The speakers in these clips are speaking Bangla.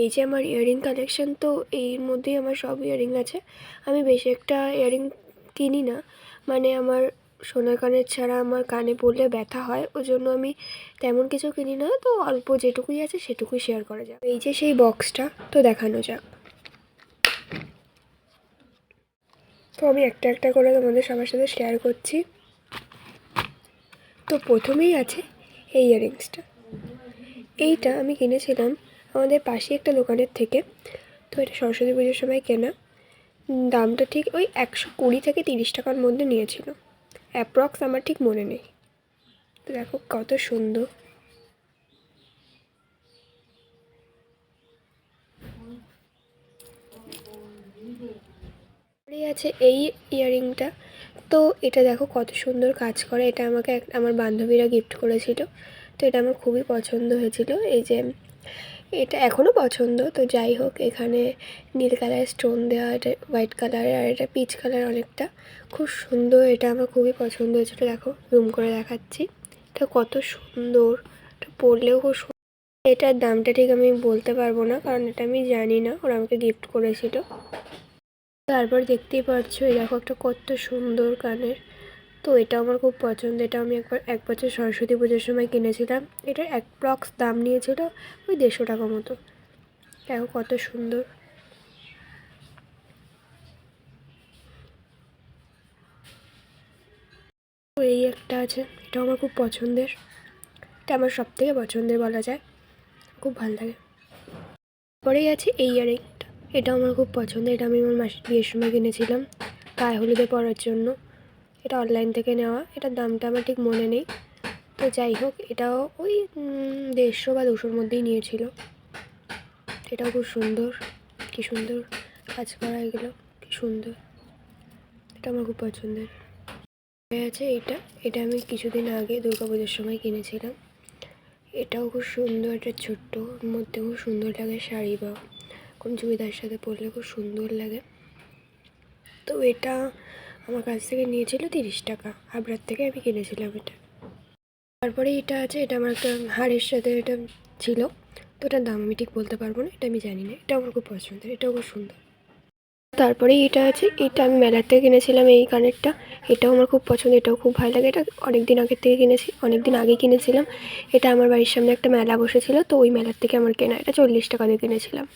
এই যে আমার ইয়াররিং কালেকশন তো এর মধ্যেই আমার সব ইয়াররিং আছে। আমি বেশি একটা ইয়াররিং কিনি না। মানে আমার সোনার কানের ছাড়া আমার কানে পড়লে ব্যথা হয় ওই জন্য আমি তেমন কিছু কিনি না। তো অল্প যেটুকুই আছে, সেটুকুই শেয়ার করা যাক এই যে সেই বক্সটা তো দেখানো যাক। তো আমি একটা একটা করে তোমাদের সবার সাথে শেয়ার করছি। তো প্রথমেই আছে এই ইয়াররিংসটা এইটা আমি কিনেছিলাম আমাদের পাশে একটা দোকানের থেকে। তো এটা সরস্বতী পুজোর সময় কেনা। দামটা ঠিক ওই একশো কুড়ি থেকে তিরিশ টাকার মধ্যে নিয়েছিল। অ্যাপ্রক্স আমার ঠিক মনে নেই। তো দেখো কত সুন্দর। আছে এই ইয়াররিংটা তো এটা দেখো কত সুন্দর কাজ করে। এটা আমাকে আমার বান্ধবীরা গিফট করেছিল। তো এটা আমার খুবই পছন্দ হয়েছিল। এই যে এটা এখনও পছন্দ, তো যাই হোক, এখানে নীল কালারের স্টোন দেওয়া, এটা হোয়াইট কালারের আর এটা পিচ কালার অনেকটা। খুব সুন্দর, এটা আমার খুবই পছন্দ হয়েছিল, দেখো, জুম করে দেখাচ্ছি। এটা কত সুন্দর, এটা পরলেও খুব সুন্দর এটার দামটা ঠিক আমি বলতে পারব না, কারণ এটা আমি জানি না, ওরা আমাকে গিফট করেছিল। তারপর দেখতেই পাচ্ছ, এই দেখো, একটা কত সুন্দর কানের তো এটা আমার খুব পছন্দ। এটা আমি একবার, এক বছর সরস্বতী পুজোর সময় কিনেছিলাম। এটার অ্যাপ্রক্স দাম নিয়েছিল ওই দেড়শো টাকা মতো। দেখো কত সুন্দর। এই একটা আছে এটা আমার খুব পছন্দের। এটা আমার সব থেকে পছন্দের বলা যায়। খুব ভালো লাগে। পরেই আছে এই ইয়ারিংটা। এটা আমার খুব পছন্দের। এটা আমি আমার মাসির বিয়ের সময় কিনেছিলাম। গায়ে হলুদে পরার জন্য। এটা অনলাইন থেকে নেওয়া। এটার দামটা আমার ঠিক মনে নেই। তো যাই হোক, এটাও ওই দেড়শো বা দুশোর মধ্যেই নিয়েছিল। এটাও খুব সুন্দর। কি সুন্দর কাজ করা এগুলো। কি সুন্দর। এটা আমার খুব পছন্দের। আছে এটা। এটা আমি কিছুদিন আগে দুর্গাপুজোর সময় কিনেছিলাম। এটাও খুব সুন্দর, এটা ছোট্ট মধ্যে খুব সুন্দর লাগে শাড়ি বা কোন চুড়িদার সাথে পরলে খুব সুন্দর লাগে। তো এটা আমার কাছ থেকে নিয়েছিল তিরিশ টাকা। হাবড়ার থেকে আমি কিনেছিলাম এটা। তারপরে এটা আছে, এটা আমার একটা হাড়ের সাথে এটা ছিল। তো এটার দাম আমি ঠিক বলতে পারব না, এটা আমি জানি না। এটা আমার খুব পছন্দের, এটাও খুব সুন্দর। তারপরে এটা আছে, এটা আমি মেলার থেকে কিনেছিলাম এই কানেরটা। এটাও আমার খুব পছন্দ, এটাও খুব ভালো লাগে। এটা অনেক দিন আগের থেকে কিনেছি অনেক দিন আগে কিনেছিলাম। এটা আমার বাড়ির সামনে একটা মেলা বসেছিল, তো ওই মেলার থেকে আমার কেনা, এটা চল্লিশ টাকা দিয়ে কিনেছিলাম।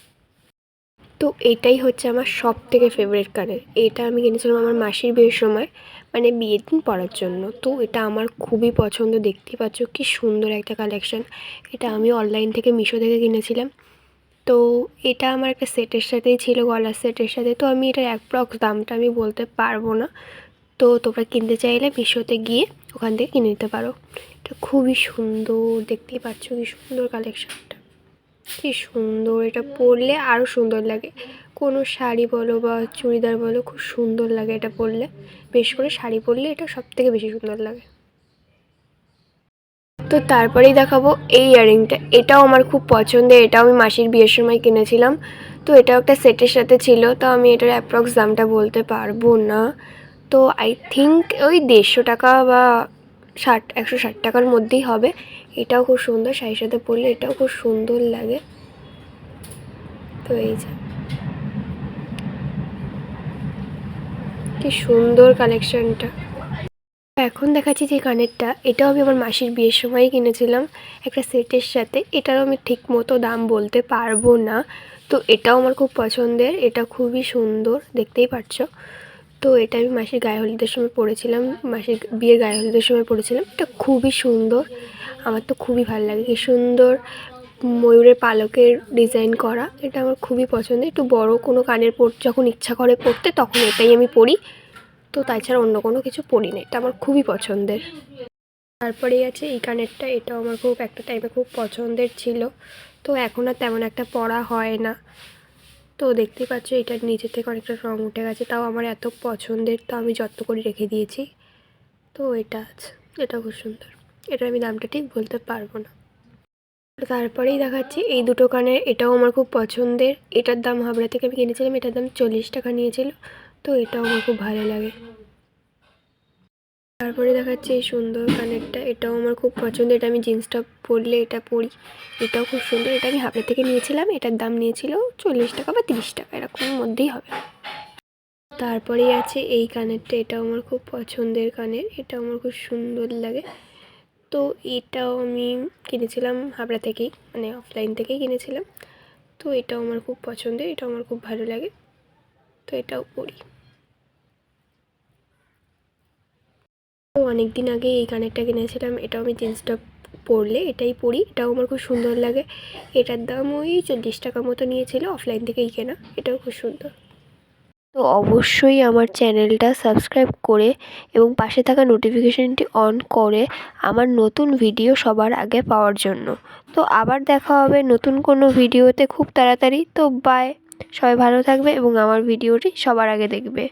তো এটাই হচ্ছে আমার সব থেকে ফেভারিট কানের এটা আমি কিনেছিলাম আমার মাসির বিয়ের সময় মানে বিয়ের দিন পরার জন্য। তো এটা আমার খুবই পছন্দ, দেখতেই পাচ্ছ কি সুন্দর একটা কালেকশন এটা আমি অনলাইন থেকে মিশো থেকে কিনেছিলাম। তো এটা আমার একটা সেটের সাথেই ছিল, গলার সেটের সাথে। তো আমি এটার অ্যাপ্রক্স দামটা আমি বলতে পারব না। তো তোমরা কিনতে চাইলে মিশোতে গিয়ে ওখান থেকে কিনে নিতে পারো। এটা খুবই সুন্দর, দেখতেই পাচ্ছ কি সুন্দর কালেকশনটা কি সুন্দর এটা পরলে আরও সুন্দর লাগে। কোনো শাড়ি বলো বা চুড়িদার বলো, খুব সুন্দর লাগে এটা পরলে। বেশ করে শাড়ি পরলে এটা সব থেকে বেশি সুন্দর লাগে। তো তারপরেই দেখাবো এই ইয়াররিংটা এটাও আমার খুব পছন্দের, এটাও আমি মাসির বিয়ের সময় কিনেছিলাম। তো এটাও একটা সেটের সাথে ছিল, তো আমি এটার অ্যাপ্রক্স দামটা বলতে পারব না। তো আই থিঙ্ক ওই দেড়শো টাকা বা ষাট, একশো ষাট টাকার মধ্যেই হবে। এটাও খুব সুন্দর, শাড়ির সাথে পরলে এটাও খুব সুন্দর লাগে। তো এই যে। কি সুন্দর কালেকশনটা। এখন দেখাচ্ছি যে কানেরটা, এটাও আমি আমার মাসির বিয়ের সময় কিনেছিলাম একটা সেটের সাথে, এটারও আমি ঠিক মতো দাম বলতে পারব না। তো এটাও আমার খুব পছন্দের, এটা খুবই সুন্দর, দেখতেই পাচ্ছ তো এটা আমি মাসির গায়ে হলুদের সময় পরেছিলাম, মাসির বিয়ের গায়ে হলুদের সময় পরেছিলাম, এটা খুবই সুন্দর। আমার তো খুবই ভালো লাগে। কি সুন্দর ময়ূরের পালকের ডিজাইন করা, এটা আমার খুবই পছন্দের। একটু বড় কোনো কানের পর, যখন ইচ্ছা করে পরতে তখন এটাই আমি পরি। তো তাছাড়া অন্য কোনো কিছু পরি না, এটা আমার খুবই পছন্দের। তারপরেই আছে এই কানেরটা, এটাও আমার খুব একটা টাইমে খুব পছন্দের ছিল। তো এখন আর তেমন একটা পরা হয় না। তো দেখতেই পাচ্ছ এটার নিচে থেকে অনেকটা রঙ উঠে গেছে, তাও আমার এত পছন্দের, তো আমি যত্ন করে রেখে দিয়েছি। তো এটা আছে, এটা খুব সুন্দর। এটা আমি দামটা ঠিক বলতে পারব না। তারপরেই দেখাচ্ছি, এই দুটো কানের এটাও আমার খুব পছন্দের। এটার দাম হাবড়া থেকে আমি কিনেছিলাম, এটার দাম চল্লিশ টাকা নিয়েছিল, তো এটাও আমার খুব ভালো লাগে। তারপরে দেখাচ্ছে এই সুন্দর কানেরটা, এটাও আমার খুব পছন্দ এটা আমি জিন্সটা পরলে এটা পরি, এটাও খুব সুন্দর। এটা আমি হাবড়া থেকে নিয়েছিলাম, এটার দাম নিয়েছিল চল্লিশ টাকা বা তিরিশ টাকা এরকমের মধ্যেই হবে। তারপরেই আছে এই কানেরটা, এটাও আমার খুব পছন্দের কানের এটা আমার খুব সুন্দর লাগে। তো এটাও আমি কিনেছিলাম হাবড়া থেকেই মানে অফলাইন থেকেই কিনেছিলাম। তো এটাও আমার খুব পছন্দের, এটাও আমার খুব ভালো লাগে। তো এটাও পরি তো অনেক দিন আগে এই কানেরটা কিনেছিলাম, এটাও আমি জিন্সটা পরলে এটাই পরি, এটাও আমার খুব সুন্দর লাগে। এটার দাম ওই চল্লিশ টাকা মতো নিয়েছিল অফলাইন থেকেই কেনা, এটাও খুব সুন্দর। তো অবশ্যই আমার চ্যানেলটা সাবস্ক্রাইব করে এবং পাশে থাকা নোটিফিকেশানটি অন করে আমার নতুন ভিডিও সবার আগে পাওয়ার জন্য। তো আবার দেখা হবে নতুন কোনো ভিডিওতে খুব তাড়াতাড়ি। তো বাই সবাই ভালো থাকবে এবং আমার ভিডিওটি সবার আগে দেখবে।